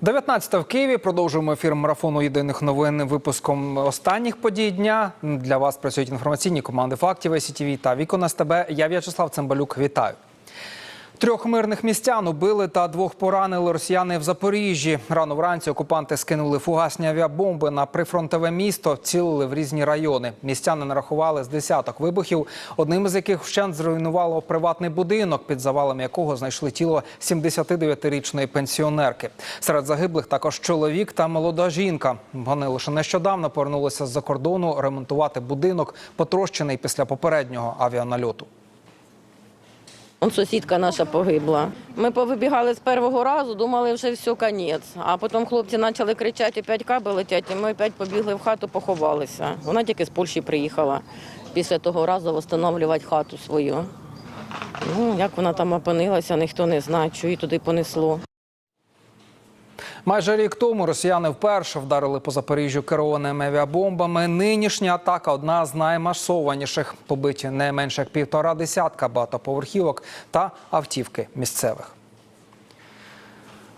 19 в Києві продовжуємо ефір марафону єдиних новин випуском останніх подій дня. Для вас працюють інформаційні команди фактів СІТВ та віконас СТБ. Я В'ячеслав Цимбалюк. Вітаю. Трьох мирних містян убили та двох поранили росіяни в Запоріжжі. Рано вранці окупанти скинули фугасні авіабомби на прифронтове місто, цілили в різні райони. Містяни нарахували з десяток вибухів, одним із яких вщент зруйнувало приватний будинок, під завалом якого знайшли тіло 79-річної пенсіонерки. Серед загиблих також чоловік та молода жінка. Вони лише нещодавно повернулися з-за кордону ремонтувати будинок, потрощений після попереднього авіанальоту. Он сусідка наша погибла. Ми повибігали з першого разу, думали, вже все, конець. А потім хлопці почали кричати, опять каби летять, і ми опять побігли в хату, поховалися. Вона тільки з Польщі приїхала після того разу встановлювати хату свою. Ну, як вона там опинилася, ніхто не знає, що її туди понесло. Майже рік тому росіяни вперше вдарили по Запоріжжю керованими авіабомбами. Нинішня атака одна з наймасованіших. Побиті не менше як півтора десятка багатоповерхівок та автівки місцевих.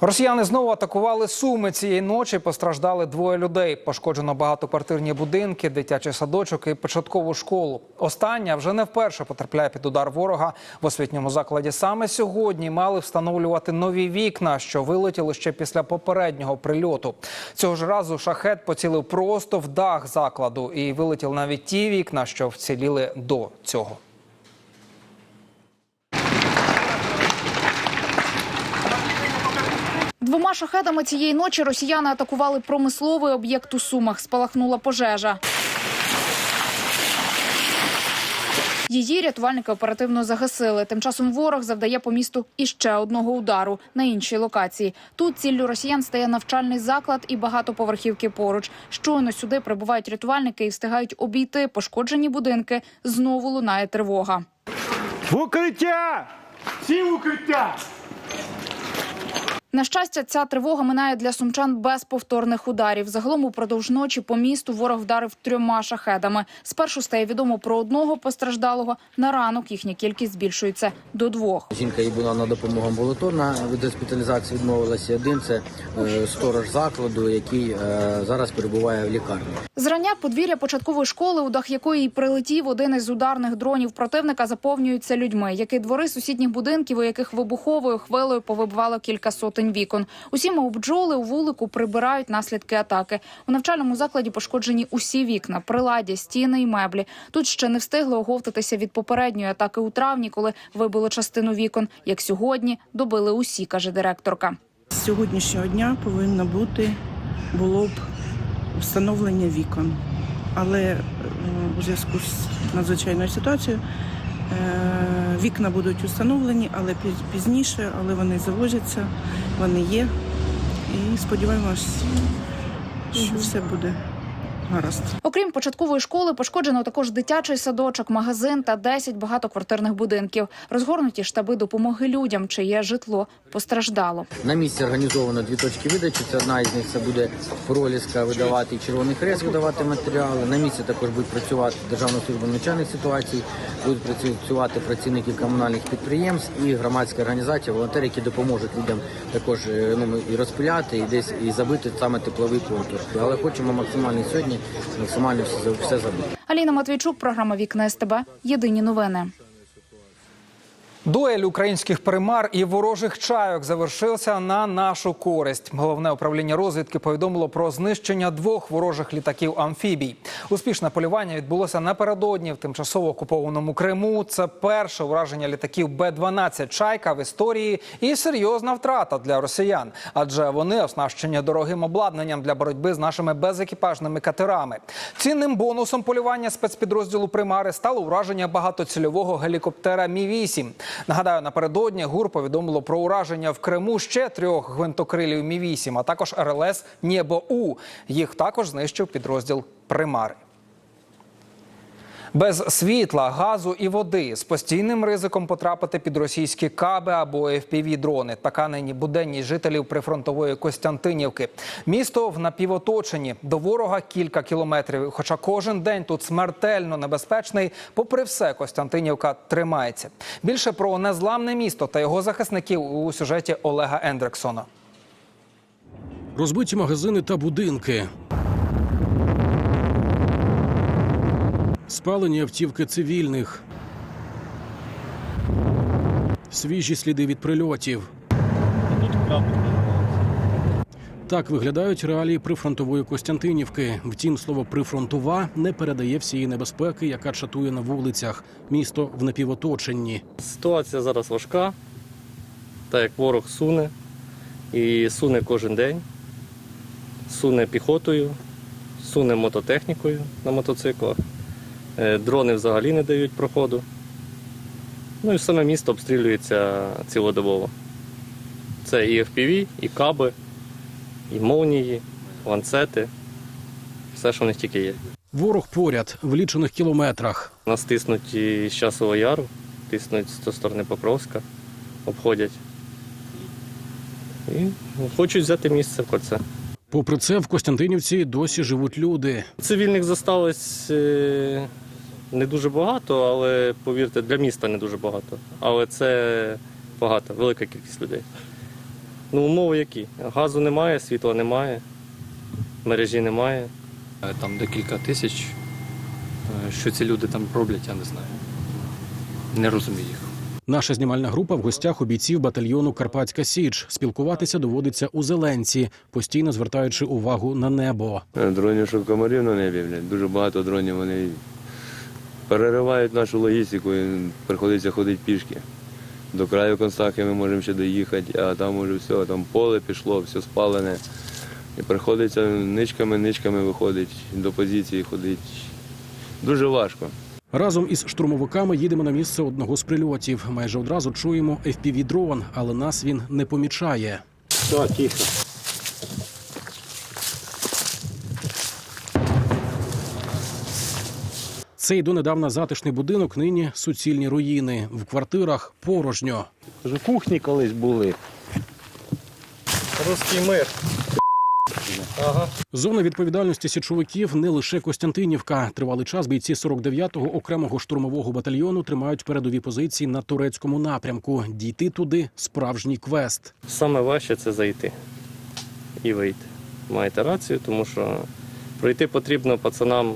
Росіяни знову атакували Суми цієї ночі. Постраждали двоє людей. Пошкоджено багатоквартирні будинки, дитячий садочок і початкову школу. Остання вже не вперше потрапляє під удар ворога в освітньому закладі. Саме сьогодні мали встановлювати нові вікна, що вилетіли ще після попереднього прильоту. Цього ж разу шахет поцілив просто в дах закладу і вилетіли навіть ті вікна, що вціліли до цього. Двома шахедами цієї ночі росіяни атакували промисловий об'єкт у Сумах. Спалахнула пожежа. Її рятувальники оперативно загасили. Тим часом ворог завдає по місту іще одного удару на іншій локації. Тут ціллю росіян стає навчальний заклад і багатоповерхівки поруч. Щойно сюди прибувають рятувальники і встигають обійти пошкоджені будинки. Знову лунає тривога. В укриття! Всі в укриття! На щастя, ця тривога минає для сумчан без повторних ударів. Загалом упродовж ночі по місту ворог вдарив трьома шахедами. Спершу стає відомо про одного постраждалого. На ранок їхня кількість збільшується до двох. Жінка їй була на допомогу амбулаторна, від госпіталізації відмовилася. Один це е, сторож закладу, який е, зараз перебуває в лікарні. Зрання подвір'я початкової школи, у дах якої й прилетів один із ударних дронів противника, заповнюються людьми, як і двори сусідніх будинків, у яких вибуховою хвилею повибивало кілька сотень вікон. Усі мов бджоли у вулику прибирають наслідки атаки. У навчальному закладі пошкоджені усі вікна, приладдя, стіни і меблі. Тут ще не встигли оговтатися від попередньої атаки у травні, коли вибило частину вікон. Як сьогодні добили усі, каже директорка. З сьогоднішнього дня повинно бути було б встановлення вікон. Але е, у зв'язку з надзвичайною ситуацією вікна будуть установлені, але пізніше, але вони завозяться, вони є. І сподіваємось, що все буде гаразд. Окрім початкової школи, пошкоджено також дитячий садочок, магазин та 10 багатоквартирних будинків. Розгорнуті штаби допомоги людям, чиє житло постраждало. На місці організовано дві точки видачі. Це одна із них це буде проліска видавати і Червоний Хрест видавати матеріали. На місці також будуть працювати Державна служба надзвичайних ситуацій, будуть працювати працівники комунальних підприємств і громадські організації, волонтери, які допоможуть людям також е, ну, і розпиляти, і десь і забити саме тепловий контур. Але хочемо максимально сьогодні максимально все, все забити. Аліна Матвійчук, програма Вікна СТБ. Єдині новини. Дуель українських примар і ворожих чайок завершився на нашу користь. Головне управління розвідки повідомило про знищення двох ворожих літаків амфібій. Успішне полювання відбулося напередодні в тимчасово окупованому Криму. Це перше ураження літаків Б-12 чайка в історії і серйозна втрата для росіян, адже вони оснащені дорогим обладнанням для боротьби з нашими безекіпажними катерами. Цінним бонусом полювання спецпідрозділу примари стало ураження багатоцільового гелікоптера Мі 8 Нагадаю, напередодні ГУР повідомило про ураження в Криму ще трьох гвинтокрилів Мі 8 а також РЛС Нєбо У. Їх також знищив підрозділ Примари. Без світла, газу і води з постійним ризиком потрапити під російські каби або fpv дрони. Така нині буденність жителів прифронтової Костянтинівки. Місто в напівоточенні до ворога кілька кілометрів. Хоча кожен день тут смертельно небезпечний. Попри все, Костянтинівка тримається. Більше про незламне місто та його захисників у сюжеті Олега Ендрексона. розбиті магазини та будинки. Спалені автівки цивільних. Свіжі сліди від прильотів. Так виглядають реалії прифронтової Костянтинівки. Втім, слово прифронтова не передає всієї небезпеки, яка чатує на вулицях. Місто в напівоточенні. Ситуація зараз важка, так як ворог суне і суне кожен день, суне піхотою, суне мототехнікою на мотоциклах. Е, Дрони взагалі не дають проходу. Ну і саме місто обстрілюється цілодобово. Це і FPV, і каби, і молнії, ланцети, все, що в них тільки є. Ворог поряд в лічених кілометрах. Нас тиснуть і з Часового Яру, тиснуть з сторони Покровська, обходять. І хочуть взяти місце в кольце. Попри це, в Костянтинівці досі живуть люди. Цивільних зосталось е, не дуже багато, але повірте, для міста не дуже багато. Але це багато, велика кількість людей. Ну, умови які? Газу немає, світла немає, мережі немає. Е, Там декілька тисяч. Е, Що ці люди там роблять, я не знаю. Не розумію їх. Наша знімальна група в гостях у бійців батальйону Карпатська Січ. Спілкуватися доводиться у Зеленці, постійно звертаючи увагу на небо. Е, Дронів, що комарів на небі, блядь. Дуже багато дронів вони переривають нашу логістику і приходиться ходити пішки. До краю Констахи ми можемо ще доїхати, а там уже все, там поле пішло, все спалене. І приходиться ничками, ничками виходить, до позиції ходить. Дуже важко. Разом із штурмовиками їдемо на місце одного з прильотів. Майже одразу чуємо fpv дрон але нас він не помічає. Все, тихо. Цей донедавна затишний будинок нині суцільні руїни. В квартирах порожньо. Вже кухні колись були. Руський мир. Ага. Зона відповідальності січовиків не лише Костянтинівка. Тривалий час бійці 49-го окремого штурмового батальйону тримають передові позиції на турецькому напрямку. Дійти туди справжній квест. Саме важче це зайти і вийти. Маєте рацію, тому що пройти потрібно пацанам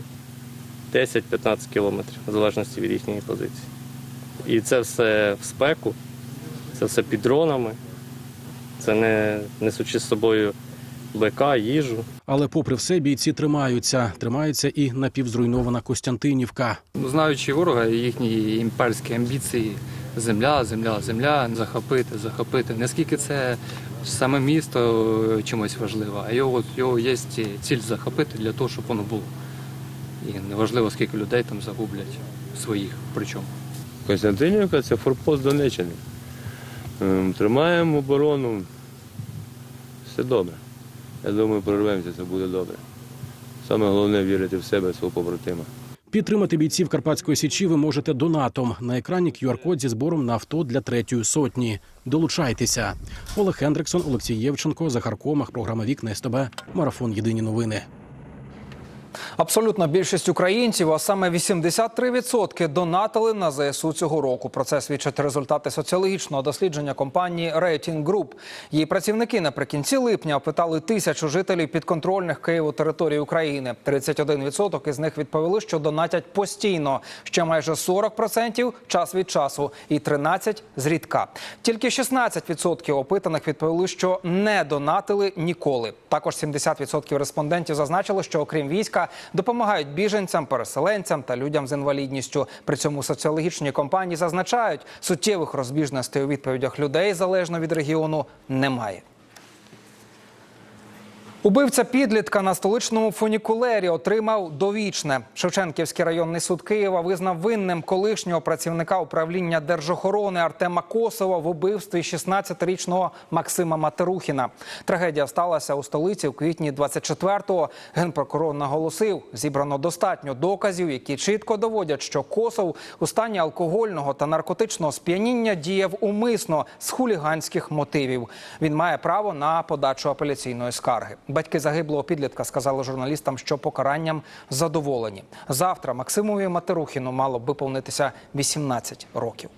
10-15 кілометрів, в залежності від їхньої позиції. І це все в спеку, це все під дронами, це не несучи з собою БК, їжу. Але, попри все, бійці тримаються. Тримається і напівзруйнована Костянтинівка. Знаючи ворога і їхні імперські амбіції, земля, земля, земля, захопити, захопити. Наскільки це саме місто чимось важливо, а його, його є ціль захопити для того, щоб воно було. І неважливо, скільки людей там загублять своїх. Причому. Костянтинівка це форпост Донеччини. Ем, Тримаємо оборону. Все добре. Я думаю, прорвемося, це буде добре. Саме головне вірити в себе, свого побратима. Підтримати бійців Карпатської січі ви можете донатом. На екрані QR-код зі збором на авто для третьої сотні. Долучайтеся. Олег Хендриксон, Олексій Євченко, Захар Комах, програма Вікна СТБ, Марафон Єдині новини. Абсолютна більшість українців, а саме 83% донатили на ЗСУ цього року. Про це свідчать результати соціологічного дослідження компанії Rating Group. Її працівники наприкінці липня опитали тисячу жителів підконтрольних Києву територій України. 31% із них відповіли, що донатять постійно. Ще майже 40% час від часу і 13% зрідка. Тільки 16% опитаних відповіли, що не донатили ніколи. Також 70% респондентів зазначили, що окрім війська допомагають біженцям, переселенцям та людям з інвалідністю. При цьому соціологічні компанії зазначають, суттєвих розбіжностей у відповідях людей залежно від регіону немає. Убивця підлітка на столичному фунікулері отримав довічне. Шевченківський районний суд Києва визнав винним колишнього працівника управління держохорони Артема Косова в убивстві 16-річного Максима Матерухіна. Трагедія сталася у столиці у квітні 24-го. Генпрокурор наголосив, зібрано достатньо доказів, які чітко доводять, що Косов у стані алкогольного та наркотичного сп'яніння діяв умисно з хуліганських мотивів. Він має право на подачу апеляційної скарги. Батьки загиблого підлітка сказали журналістам, що покаранням задоволені. Завтра Максимові Матерухіну мало б виповнитися 18 років.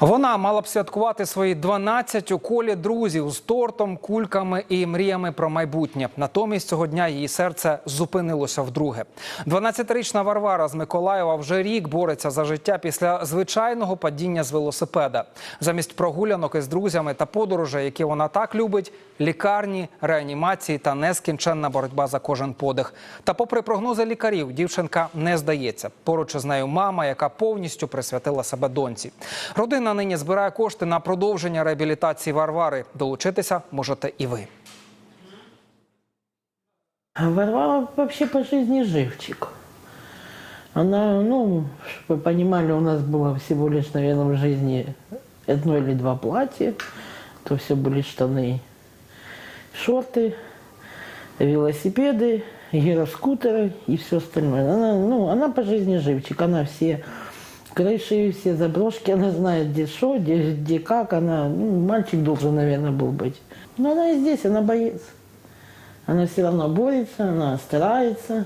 Вона мала б святкувати свої 12 у колі друзів з тортом, кульками і мріями про майбутнє. Натомість цього дня її серце зупинилося вдруге. 12-річна Варвара з Миколаєва вже рік бореться за життя після звичайного падіння з велосипеда. Замість прогулянок із друзями та подорожей, які вона так любить, лікарні, реанімації та нескінченна боротьба за кожен подих. Та, попри прогнози лікарів, дівчинка не здається. Поруч із нею мама, яка повністю присвятила себе доньці. Родина нині збирає кошти на продовження реабілітації Варвари. Долучитися можете і ви. А Варвара вообще по жизни живчик. Она, ну, чтобы вы понимали, у нас было всего лишь, наверное, в жизни одно или два платья. То все были штаны, шорты, велосипеды, гироскутеры и все остальное. Она, ну, она по жизни живчик. Она все крыши, все заброшки, она знает, где что, где, где как. Она, ну, мальчик должен, наверное, был быть. Но она и здесь, она боец. Она все равно борется, она старается.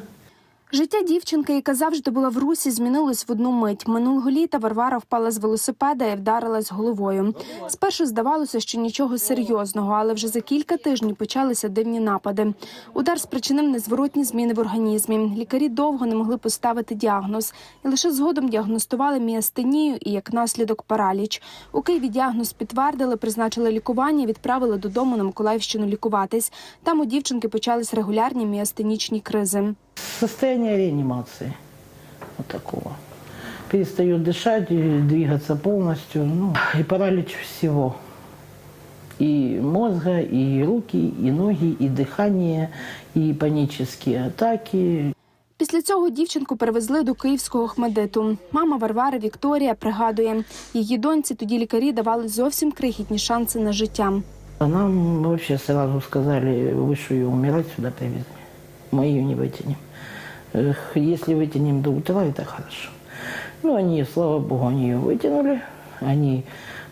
Життя дівчинки, яка завжди була в русі, змінилось в одну мить. Минулого літа Варвара впала з велосипеда і вдарилась головою. Спершу здавалося, що нічого серйозного, але вже за кілька тижнів почалися дивні напади. Удар спричинив незворотні зміни в організмі. Лікарі довго не могли поставити діагноз, і лише згодом діагностували міастенію і як наслідок параліч. У Києві діагноз підтвердили, призначили лікування, відправили додому на Миколаївщину лікуватись. Там у дівчинки почались регулярні міастенічні кризи. Состояние реанимации. Вот такого. Перестает дышать, и двигаться полностью. Ну, и паралич всего. И мозга, и руки, и ноги, и дыхание, и панические атаки. Після цього дівчинку перевезли до київського хмедиту. Мама Варвари Вікторія пригадує, її доньці тоді лікарі давали зовсім крихітні шанси на життя. А нам вообще сразу сказали, вы что, ее умирать сюда привезли? Мы ее не вытянем. Эх, Если вытянем до утра, это хорошо. Ну, они, слава богу, они ее вытянули. Они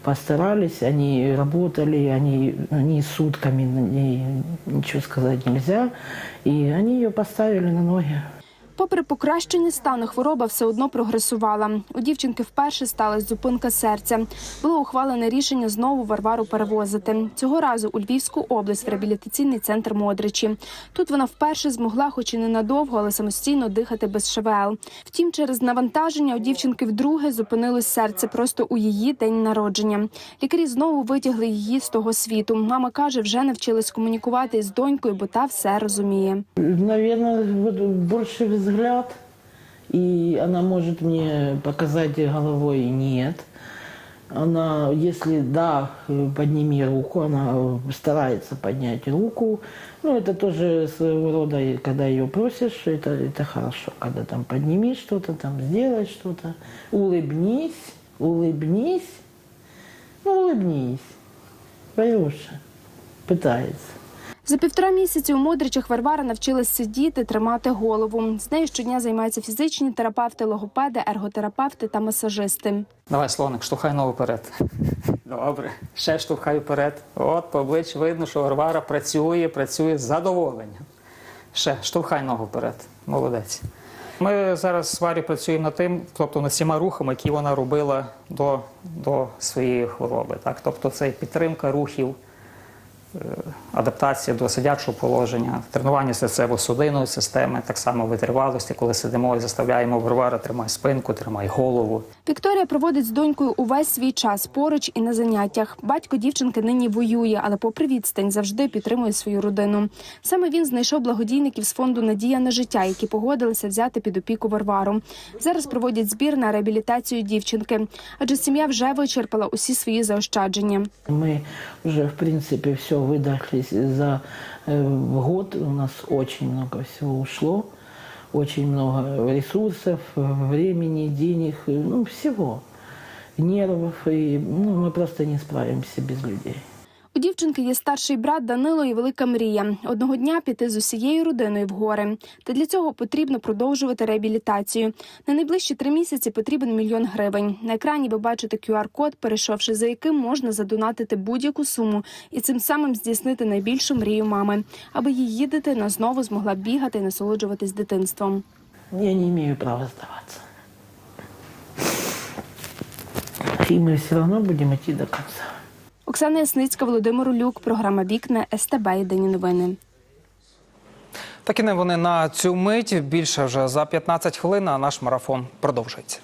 постарались, они работали, они, они сутками, на ней ничего сказать нельзя. И они ее поставили на ноги. Попри покращення стану, хвороба все одно прогресувала. У дівчинки вперше сталася зупинка серця. Було ухвалене рішення знову Варвару перевозити. Цього разу у Львівську область в реабілітаційний центр Модричі. Тут вона вперше змогла, хоч і ненадовго, але самостійно дихати без ШВЛ. Втім, через навантаження у дівчинки вдруге зупинилось серце просто у її день народження. Лікарі знову витягли її з того світу. Мама каже, вже навчилась комунікувати із донькою, бо та все розуміє. Наверное, вот больше взгляд. И она может мне показать головой нет. Она, если да, подними руку, она старается поднять руку. Ну, это тоже своего рода, когда ее просишь, это, это хорошо. Когда там подними что-то, там сделай что-то. Улыбнись, улыбнись. Ну, улыбнись. Варюша пытается. За півтора місяці у Модричах Варвара навчилась сидіти, тримати голову. З нею щодня займаються фізичні терапевти, логопеди, ерготерапевти та масажисти. Давай, слоник, штовхай ногу вперед. Добре. Ще штовхай вперед. От по обличчю видно, що Варвара працює, працює з задоволенням. Ще штовхай ногу вперед. Молодець. Ми зараз з Варі працюємо над тим, тобто над всіма рухами, які вона робила до, до своєї хвороби. Так? Тобто це підтримка рухів, адаптація до сидячого положення, тренування серцево-судинної системи, так само витривалості, коли сидимо і заставляємо Варвара, тримай спинку, тримай голову. Вікторія проводить з донькою увесь свій час поруч і на заняттях. Батько дівчинки нині воює, але попри відстань завжди підтримує свою родину. Саме він знайшов благодійників з фонду Надія на життя, які погодилися взяти під опіку Варвару. Зараз проводять збір на реабілітацію дівчинки, адже сім'я вже вичерпала усі свої заощадження. Мы уже, в принципе, все выдохлись за э, год. У нас очень много всего ушло. Очень много ресурсов, э, времени, денег, э, ну, всего. Нервов. И, ну, мы просто не справимся без людей. У дівчинки є старший брат Данило і велика мрія одного дня піти з усією родиною в гори. Та для цього потрібно продовжувати реабілітацію. На найближчі три місяці потрібен мільйон гривень. На екрані ви бачите QR-код, перейшовши за яким можна задонатити будь-яку суму і цим самим здійснити найбільшу мрію мами, аби її дитина знову змогла бігати і насолоджуватись дитинством. Я не имею права сдаваться. И мы все равно будем идти до конца. Оксана Ясницька, Володимир Улюк, програма Вікна СТБ. Єдині новини. Такі не вони на цю мить. Більше вже за 15 хвилин. А наш марафон продовжується.